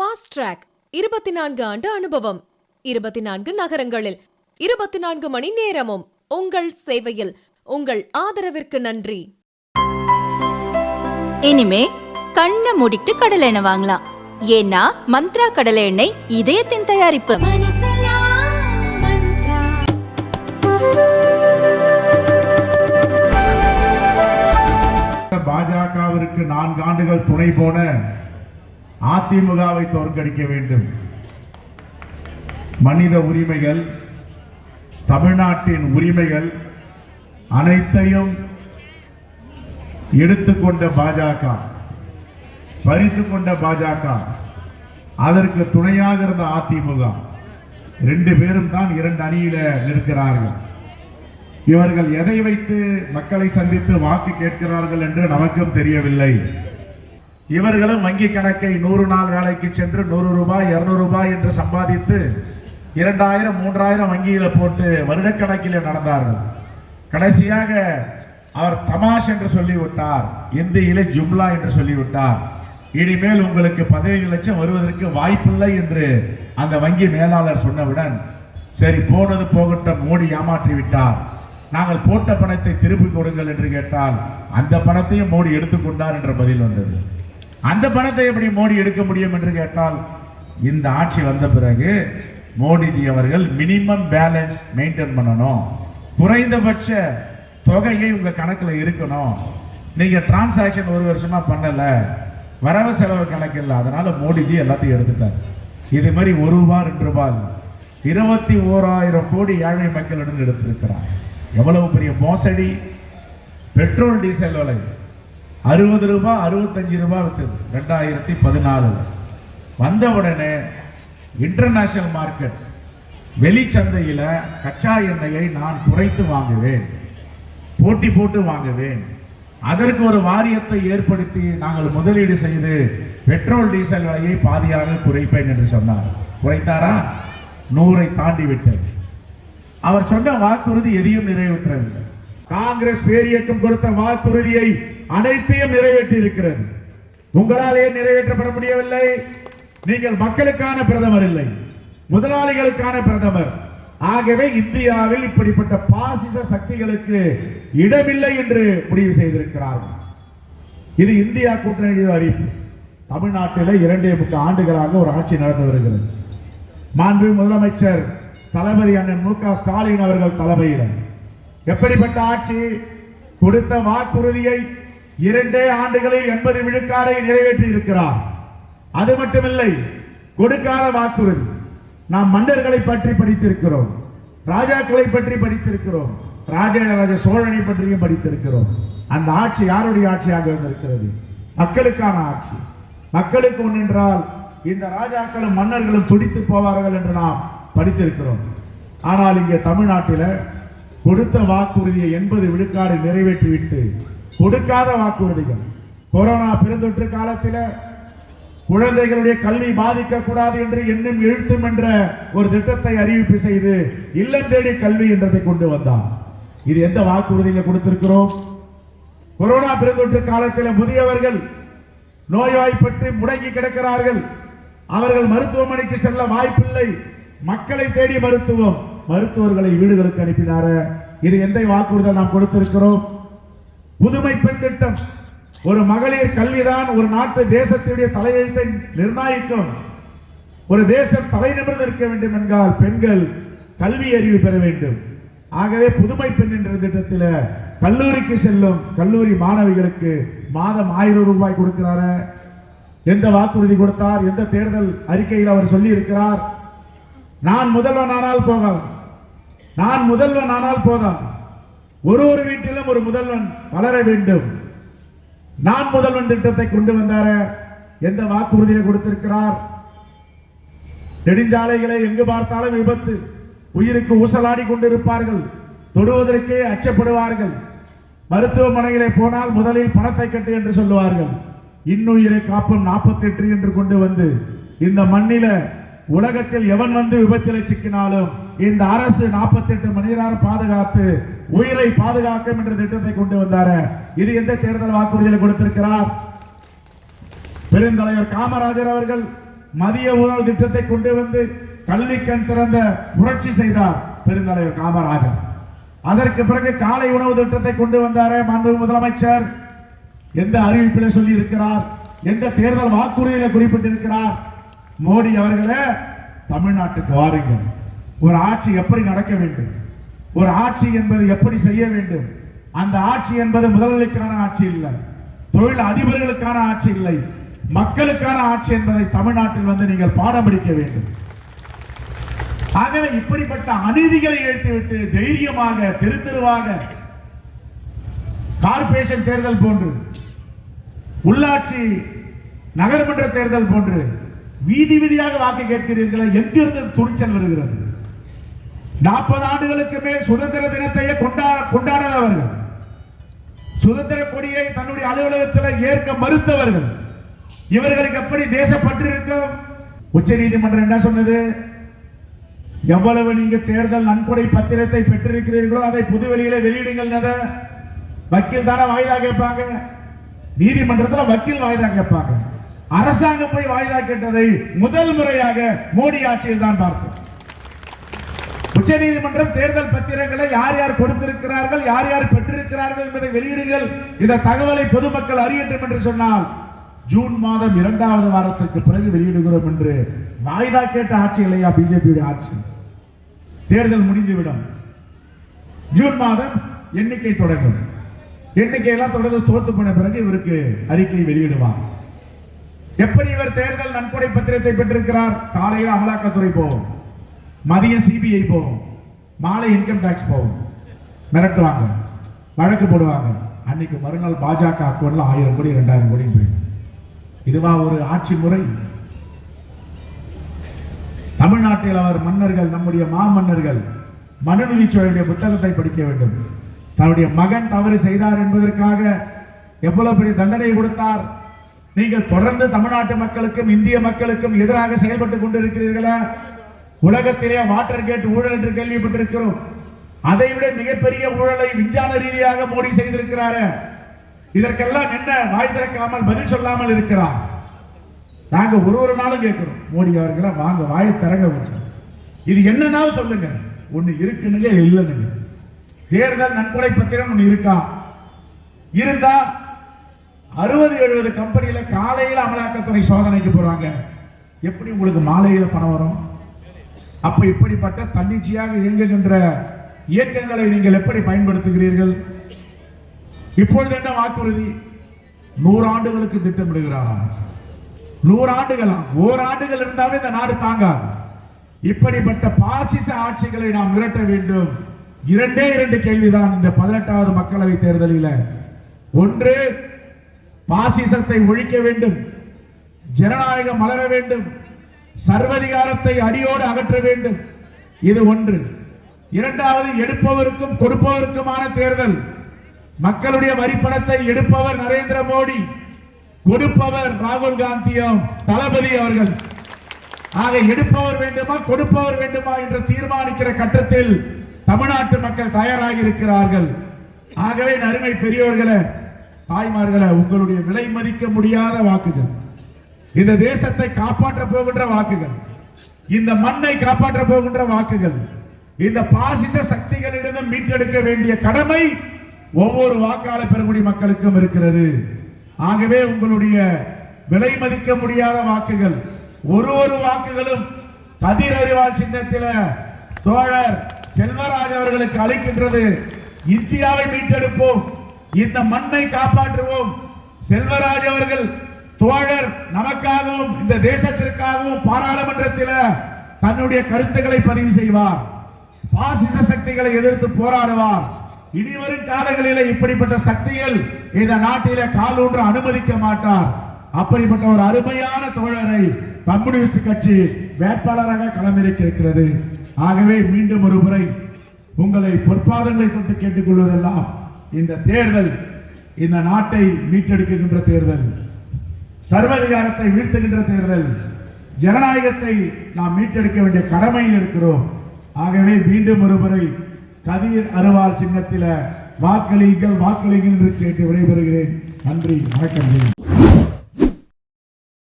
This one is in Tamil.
ஃபாஸ்ட் ட்ராக் இருபத்தி நான்கு ஆண்டு அனுபவம். இருபத்தி நான்கு நகரங்களில் இருபத்தி நான்கு மணி நேரமும் உங்கள் சேவையில் உங்கள் ஆதரவிற்கு நன்றி. இனிமே கண்ணை மூடிட்டு கடலை எண்ணெய் வாங்கலாம். ஏன்னா மந்த்ரா கடலை எண்ணெய் இதயத்தின் தயாரிப்பு. பாஜகவிற்கு நான்கு ஆண்டுகள் துணை போன அதிமுகவை தோற்கடிக்க வேண்டும். மனித உரிமைகள் தமிழ்நாட்டின் உரிமைகள் அனைத்தையும் எடுத்துக்கொண்ட பாஜக பறித்து கொண்ட பாஜக. அதற்கு துணையாக இருந்த அதிமுக. ரெண்டு பேரும் தான் இரண்டு அணியில நிற்கிறார்கள். இவர்கள் எதை வைத்து மக்களை சந்தித்து வாக்கு கேட்கிறார்கள் என்று நமக்கும் தெரியவில்லை. இவர்களும் வங்கி கணக்கை நூறு நாள் வேலைக்கு சென்று நூறு ரூபாய் இருநூறு ரூபாய் என்று சம்பாதித்து இரண்டாயிரம் மூன்றாயிரம் வங்கியில் போட்டு வருடக்கணக்கில் நடந்தார்கள். கடைசியாக அவர் தமாஷ் என்று சொல்லிவிட்டார் இந்தியிலே ஜும்லா என்று சொல்லிவிட்டார். இனிமேல் உங்களுக்கு பதினேழு லட்சம் வருவதற்கு வாய்ப்பில்லை என்று அந்த வங்கி மேலாளர் சொன்னவுடன் சரி போனது போகட்டும் மோடி ஏமாற்றி விட்டார். நாங்கள் போட்ட பணத்தை திருப்பி கொடுங்கள் என்று கேட்டால் அந்த பணத்தையும் மோடி எடுத்துக்கொண்டார் என்ற பதில் வந்தது. அந்த பணத்தை எப்படி மோடி எடுக்க முடியும் என்று கேட்டால் இந்த ஆட்சி வந்த பிறகு மோடிஜி அவர்கள் மினிமம் பேலன்ஸ் மெயின்டைன் பண்ணணும். குறைந்தபட்ச தொகையை உங்கள் கணக்கில் இருக்கணும். நீங்கள் டிரான்சாக்ஷன் ஒரு வருஷமாக பண்ணலை. வரவு செலவு கணக்கு இல்லை. அதனால் மோடிஜி எல்லாத்தையும் எடுத்துட்டார். இது மாதிரி ஒரு ரூபா ரெண்டு ரூபாய் இருபத்தி ஓராயிரம் கோடி ஏழை மக்களிடம் எடுத்திருக்கிறார். எவ்வளவு பெரிய மோசடி? பெட்ரோல் டீசல் விலை. அறுபது ரூபாய் அறுபத்தஞ்சு ரூபாய் வித்தது ரெண்டாயிரத்தி பதினாலுல வந்த உடனே இன்டர்நேஷனல் மார்க்கெட் வெளிச்சந்தையில் கச்சா எண்ணெயை நான் குறைத்து வாங்குவேன். போட்டி போட்டு வாங்குவேன். அதற்கு ஒரு வாரியத்தை ஏற்படுத்தி நாங்கள் முதலீடு செய்து பெட்ரோல் டீசல் விலையை பாதியாக குறைப்பேன் என்று சொன்னார். குறைத்தாரா? நூறை தாண்டி விட்டது அவர் சொன்ன வாக்குறுதி எதையும் நிறைவேற்றவில்லை. காங்கிரஸ் பேரியக்கம் கொடுத்த வாக்குறுதியை அனைத்தையும் நிறைவேற்றி இருக்கிறது உங்களாலே நிறைவேற்றப்பட முடியவில்லை. நீங்கள் மக்களுக்கான பிரதமர் இல்லை. முதலாளிகளுக்கான பிரதமர். ஆகவே இந்தியாவில் இப்படிப்பட்ட பாசிச சக்திகளுக்கு இடமில்லை என்று முடிவு செய்திருக்கிறார்கள் இது இந்தியா கூட்டணி அறிவிப்பு. தமிழ்நாட்டில் இரண்டே முக்கிய ஆண்டுகளாக ஒரு ஆட்சி நடந்து வருகிறது. மாண்பு முதலமைச்சர் தளபதி அண்ணன் மு க ஸ்டாலின் அவர்கள் தலைமையிடம். எப்படிப்பட்ட ஆட்சி? கொடுத்த வாக்குறுதியை இரண்டே ஆண்டுகளில் எண்பது விழுக்காடை நிறைவேற்றி இருக்கிறார் அது மட்டுமில்லை கொடுக்காத வாக்குறுதி. நாம் மன்னர்களை பற்றி படித்திருக்கிறோம் ராஜாக்களை பற்றி படித்திருக்கிறோம் ராஜராஜ சோழனை பற்றியும் படித்திருக்கிறோம். அந்த ஆட்சி யாருடைய ஆட்சியாக இருந்திருக்கிறது? மக்களுக்கான ஆட்சி. மக்களுக்கு ஒன்றென்றால் இந்த ராஜாக்களும் மன்னர்களும் துடித்து போவார்கள் என்று நாம் படித்திருக்கிறோம். ஆனால் இங்கே தமிழ்நாட்டில் கொடுத்த வாக்குறுதியை எண்பது விழுக்காடு நிறைவேற்றிவிட்டு கொடுக்காத வாக்குறுதிகள். கொரோனா பெருந்தொற்று காலத்தில் குழந்தைகளுடைய கல்வி பாதிக்கக்கூடாது என்று எண்ணும் எழுத்தும் என்ற ஒரு திட்டத்தை அறிவிப்பு செய்து இல்லம் தேடி கல்வி என்றதை கொண்டு வந்தார் இது எந்த வாக்குறுதியில் கொடுத்திருக்கிறோம்? கொரோனா பெருந்தொற்று காலத்தில் முதியவர்கள் நோய்வாய்ப்பட்டு முடங்கி கிடக்கிறார்கள். அவர்கள் மருத்துவமனைக்கு செல்ல வாய்ப்பில்லை. மக்களை தேடி மருத்துவம் மருத்துவர்களை வீடுகளுக்கு அனுப்பினார. இது எந்த வாக்குறுதல் நாம் கொடுத்திருக்கிறோம்? புதுமை பெண் திட்டம். ஒரு மகளிர் கல்விதான் ஒரு நாட்டு தேசத்துடைய தலையெழுத்தை நிர்ணயிக்கும். ஒரு தேசம் தலை நிமிர்ந்து இருக்க வேண்டும் என்றால் பெண்கள் கல்வி அறிவு பெற வேண்டும். ஆகவே புதுமை பெண் என்ற திட்டத்தில் கல்லூரிக்கு செல்லும் கல்லூரி மாணவிகளுக்கு மாதம் ஆயிரம் ரூபாய் கொடுக்கிறாரு. எந்த வாக்குறுதி கொடுத்தார்? எந்த தேர்தல் அறிக்கையில் அவர் சொல்லி இருக்கிறார் நான் முதல்வன் ஆனால் போகாது. நான் முதல்வன் ஆனால் போதாது. ஒரு ஒரு வீட்டிலும் ஒரு முதல்வன் வளர வேண்டும். நான் முதல்வன் திட்டத்தை கொண்டு வந்தார. எந்த வாக்குறுதியை கொடுத்திருக்கிறார்? நெடுஞ்சாலைகளை எங்கு பார்த்தாலும் விபத்து. உயிருக்கு ஊசலாடி கொண்டிருப்பார்கள். தொடுவதற்கே அச்சப்படுவார்கள். மருத்துவமனையிலே போனால் முதலில் பணத்தை கட்டு என்று சொல்லுவார்கள். இன்னுயிரை காப்பும் நாற்பத்தி எட்டு என்று கொண்டு வந்து இந்த மண்ணில உலகத்தில் எவன் வந்து விபத்தில் சிக்கினாலும் இந்த அரசு 48 மணி நேரம் பாதுகாத்து உயிரை பாதுகாக்கும் என்ற திட்டத்தை கொண்டு வந்தார. இது எந்த தேர்தல் வாக்குறுதியில் கொடுத்திருக்கிறார்? பெருந்தலைவர் காமராஜர் அவர்கள் மதிய உணவு திட்டத்தை கொண்டு வந்து கல்வி கண் திறந்த புரட்சி செய்தார் பெருந்தலைவர் காமராஜர். அதற்கு பிறகு காலை உணவு திட்டத்தை கொண்டு வந்தாரே மாண்பு முதலமைச்சர். எந்த அறிவிப்பில் சொல்லி இருக்கிறார் எந்த தேர்தல் வாக்குறுதியில குறிப்பிட்டிருக்கிறார்? மோடி அவர்களே தமிழ்நாட்டுக்கு வாருங்கள். ஒரு ஆட்சி எப்படி நடக்க வேண்டும்? ஒரு ஆட்சி என்பது எப்படி செய்ய வேண்டும்? அந்த ஆட்சி என்பது முதலாளிக்கான ஆட்சி இல்லை. தொழில் அதிபர்களுக்கான ஆட்சி இல்லை. மக்களுக்கான ஆட்சி என்பதை தமிழ்நாட்டில் வந்து நீங்கள் பாடம் படிக்க வேண்டும். ஆகவே இப்படிப்பட்ட அநீதிகளை எழுத்துவிட்டு தைரியமாக தெரு தெருவாக கார்பரேஷன் தேர்தல் போன்று உள்ளாட்சி நகர்மன்ற தேர்தல் போன்று வீதி வீதியாக வாக்கு கேட்கிறீர்களா எங்கிருந்து துணிச்சல் வருகிறது? நாற்பது ஆண்டுகளுக்கு மேல் சுதந்திர தினத்தையே கொண்டா கொண்டாடாதவர்கள். சுதந்திர கொடியை தன்னுடைய அலுவலகத்தில் ஏற்க மறுத்தவர்கள். இவர்களுக்கு எப்படி தேசப்பற்று இருக்கும் உச்ச நீதிமன்றம் என்ன சொன்னது? எவ்வளவு நீங்க தேர்தல் நன்கொடை பத்திரத்தை பெற்றிருக்கிறீர்களோ அதை புதுவெளியில வெளியிடுங்கள் வக்கீல் தானே வாய்தா கேட்பாங்க. நீதிமன்றத்தில் வக்கீல் வாய்தா கேட்பாங்க. அரசாங்கம் போய் வாய்தா கேட்டதை முதல் முறையாக மோடி ஆட்சியில் தான் பார்த்தோம். உச்ச நீதிமன்றம் தேர்தல் பத்திரங்களை யார் யார் கொடுத்திருக்கிறார்கள் யார் யார் பெற்றிருக்கிறார்கள் என்பதை வெளியிடுங்கள். இந்த தகவலை பொதுமக்கள் அறியட்டும் என்று சொன்னால் ஜூன் மாதம் இரண்டாவது வாரத்துக்கு பிறகு வெளியிடுகிறோம் என்று வாய்தா கேட்ட ஆட்சி இல்லையா? பிஜேபியுடைய ஆட்சி. தேர்தல் முடிந்துவிடும். ஜூன் மாதம் எண்ணிக்கை தொடங்கும். எண்ணிக்கையெல்லாம் தொடர்ந்து தோத்து போன பிறகு இவருக்கு அறிக்கை வெளியிடுவார். எப்படி இவர் தேர்தல் நன்கொடை பத்திரத்தை பெற்றிருக்கிறார்? காலையில் அமலாக்கத்துறை போகும் மதியம் சிபிஐ போகும் மாலை இன்கம் டேக்ஸ் போகும் மிரட்டுவாங்க. வழக்கு போடுவாங்க. அன்னைக்கு மறுநாள் பாஜக அக்கௌண்ட்ல ஆயிரம் கோடி ரெண்டாயிரம் கோடி போயிடும். இதுவா ஒரு ஆட்சி முறை. தமிழ்நாட்டில் அவர் மன்னர்கள் நம்முடைய மாமன்னர்கள் மனுநீதி சோழனுடைய புத்தகத்தை படிக்க வேண்டும். தன்னுடைய மகன் தவறு செய்தார் என்பதற்காக எவ்வளவு பெரிய தண்டனை கொடுத்தார்? நீங்கள் தொடர்ந்து தமிழ்நாட்டு மக்களுக்கும் இந்திய மக்களுக்கும் எதிராக செயல்பட்டு கொண்டிருக்கிறீர்களா? உலகத்திலே வாட்டர் கேட் ஊழல் என்று கேள்விப்பட்டிருக்கிறோம். அதை விட மிகப்பெரிய ஊழலை விஞ்ஞான ரீதியாக மோடி செய்திருக்கிறாரு. இதற்கெல்லாம் என்ன வாய் திறக்காமல் பதில் சொல்லாமல் இருக்கிறார்? நாங்க ஒரு ஒரு நாளும் கேட்கிறோம். மோடி அவர்களை வாங்க வாயை திறங்க இது என்னன்னாலும் சொல்லுங்க. ஒண்ணு இருக்குனுங்க இல்லைன்னு தேர்தல் நன்கொடை பத்திரம் ஒண்ணு இருக்கா? இருந்தா அறுபது எழுபது கம்பெனியில காலையில அமலாக்கத்துறை சோதனைக்கு போறாங்க. எப்படி உங்களுக்கு மாலையில பணம் வரும்? அப்ப இப்படிப்பட்ட தன்னிச்சையாக இயங்குகின்ற இயக்கங்களை நீங்கள் எப்படி பயன்படுத்துகிறீர்கள்? இப்பொழுது என்ன வாக்குறுதி? நூறு ஆண்டுகளுக்கு திட்டமிடுகிறாராம் நூறு ஆண்டுகளா ஓராண்டுகள் இருந்தாவே இந்த நாடு தாங்காது. இப்படிப்பட்ட பாசிச ஆட்சிகளை நாம் மிரட்ட வேண்டும். இரண்டே இரண்டு கேள்விதான் இந்த பதினெட்டாவது மக்களவை தேர்தலில். ஒன்று பாசிசத்தை ஒழிக்க வேண்டும். ஜனநாயகம் மலர வேண்டும். சர்வதிகாரத்தை அடியோடு அகற்ற வேண்டும். இது ஒன்று. இரண்டாவது எடுப்பவருக்கும் கொடுப்பவருக்குமான தேர்தல். மக்களுடைய வரிப்பணத்தை எடுப்பவர் நரேந்திர மோடி கொடுப்பவர் ராகுல் காந்தியும் தளபதி அவர்கள். ஆக எடுப்பவர் வேண்டுமா கொடுப்பவர் வேண்டுமா என்று தீர்மானிக்கிற கட்டத்தில் தமிழ்நாட்டு மக்கள் தயாராக இருக்கிறார்கள் ஆகவே நறுமை பெரியவர்களை தாய்மார்களை உங்களுடைய விலை மதிக்க முடியாத வாக்குகள். இந்த தேசத்தை காப்பாற்ற போகின்ற வாக்குகள் இந்த மண்ணை காப்பாற்ற போகின்ற வாக்குகள் இந்த பாசிச சக்திகளிடம் மீட்டெடுக்க வேண்டிய கடமை ஒவ்வொரு வாக்காளர் பெருங்குடி மக்களுக்கும் இருக்கிறது. ஆகவே உங்களுடைய விலை மதிக்க முடியாத வாக்குகள் ஒரு ஒரு வாக்குகளும் கதிர் அறிவால் சின்னத்தில தோழர் செல்வராஜ் அவர்களுக்கு அளிக்கின்றது. இந்தியாவை மீட்டெடுப்போம் இந்த மண்ணை காப்பாற்றுவோம். செல்வராஜ் அவர்கள் தோழர் நமக்காகவும் இந்த தேசத்திற்காகவும் பாராளுமன்றத்தில் தன்னுடைய கருத்துக்களை பதிவு செய்வார். பாசிச சக்திகளை எதிர்த்து போராடுவார். இனிவரும் காலங்களில் இப்படிப்பட்ட சக்திகள் இந்த நாட்டிலே காலூன்ற அனுமதிக்க மாட்டார். அப்படிப்பட்ட ஒரு அருமையான தோழரை கம்யூனிஸ்ட் கட்சி வேட்பாளராக களமிறக்கிருக்கிறது ஆகவே மீண்டும் ஒரு முறை உங்களை பொற்பாதங்களை தொட்டு கேட்டுக்கொள்வதெல்லாம் இந்த தேர்தல் இந்த நாட்டை மீட்டெடுக்கின்ற தேர்தல். சர்வதிகாரத்தை வீழ்த்துகின்ற தேர்தல் ஜனநாயகத்தை நாம் மீட்டெடுக்க வேண்டிய கடமையில் இருக்கிறோம். ஆகவே மீண்டும் ஒருமுறை கதிர் அருவாள் சின்னத்தில் வாக்களிங்கள் வாக்களிங்கள் என்று கேட்டு விடைபெறுகிறேன். நன்றி வணக்கம்.